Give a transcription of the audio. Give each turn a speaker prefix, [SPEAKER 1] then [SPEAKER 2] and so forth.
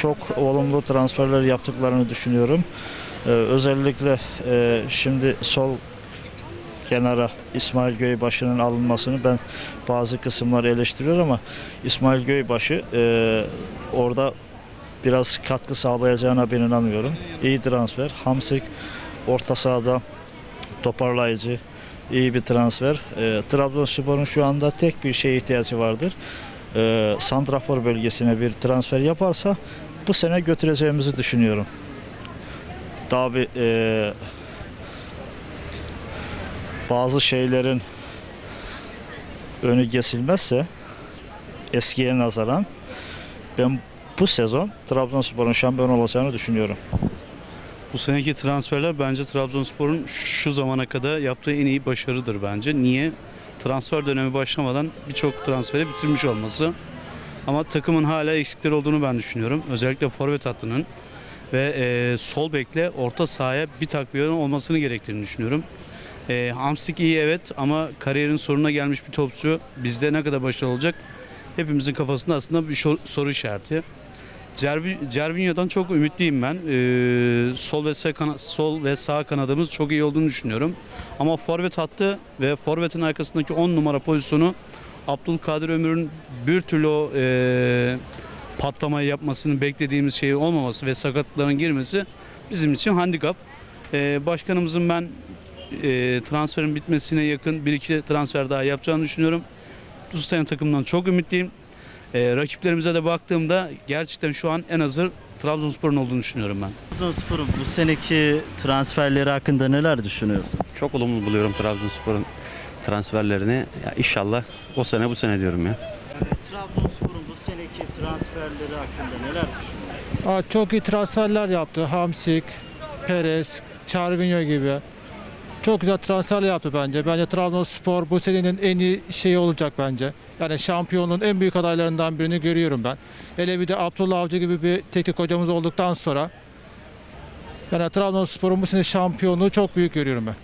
[SPEAKER 1] çok olumlu transferler yaptıklarını düşünüyorum. Ee, özellikle e, şimdi sol kenara İsmail Göybaşı'nın alınmasını ben bazı kısımları eleştiriyor ama İsmail Göybaşı e, orada biraz katkı sağlayacağına ben inanıyorum. İyi transfer. Hamsik orta sahada toparlayıcı, iyi bir transfer. E, Trabzonspor'un şu anda tek bir şeye ihtiyacı vardır. E, Santrafor bölgesine bir transfer yaparsa bu sene götüreceğimizi düşünüyorum. Daha bir e, bazı şeylerin önü kesilmezse eskiye nazaran ben bu sezon Trabzonspor'un şampiyon olacağını düşünüyorum.
[SPEAKER 2] Bu seneki transferler bence Trabzonspor'un şu zamana kadar yaptığı en iyi başarıdır bence. Niye? Transfer dönemi başlamadan birçok transferi bitirmiş olması. Ama takımın hala eksikleri olduğunu ben düşünüyorum. Özellikle forvet hattının ve e, sol bekle orta sahaya bir takviyenin olmasını gerektiğini düşünüyorum. E, Hamsik iyi evet ama kariyerin sonuna gelmiş bir topçu bizde ne kadar başarılı olacak hepimizin kafasında aslında bir soru işareti. Cervi- Cervinho'dan çok ümitliyim ben. Kana- sol ve sağ kanadımız çok iyi olduğunu düşünüyorum. Ama forvet hattı ve forvetin arkasındaki 10 numara pozisyonu Abdülkadir Ömür'ün bir türlü o e, patlamayı yapmasını beklediğimiz şey olmaması ve sakatlıkların girmesi bizim için handikap. Ee, başkanımızın ben e, transferin bitmesine yakın bir iki transfer daha yapacağını düşünüyorum. Sene takımdan çok ümitliyim. Ee, rakiplerimize de baktığımda gerçekten şu an en hazır Trabzonspor'un olduğunu düşünüyorum ben.
[SPEAKER 3] Trabzonspor'un bu seneki transferleri hakkında neler düşünüyorsun?
[SPEAKER 4] Çok olumlu buluyorum Trabzonspor'un transferlerini. Ya inşallah o sene bu sene diyorum ya.
[SPEAKER 3] Trabzonspor'un bu seneki transferleri hakkında neler düşünüyorsun?
[SPEAKER 5] Aa, çok iyi transferler yaptı. Hamsik, Perez, Çarvinho gibi. Çok güzel transferler yaptı bence. Bence Trabzonspor bu senenin en iyi şeyi olacak bence. Yani şampiyonluğun en büyük adaylarından birini görüyorum ben. Hele bir de Abdullah Avcı gibi bir teknik hocamız olduktan sonra yani Trabzonspor'un bu sene şampiyonluğu çok büyük görüyorum ben.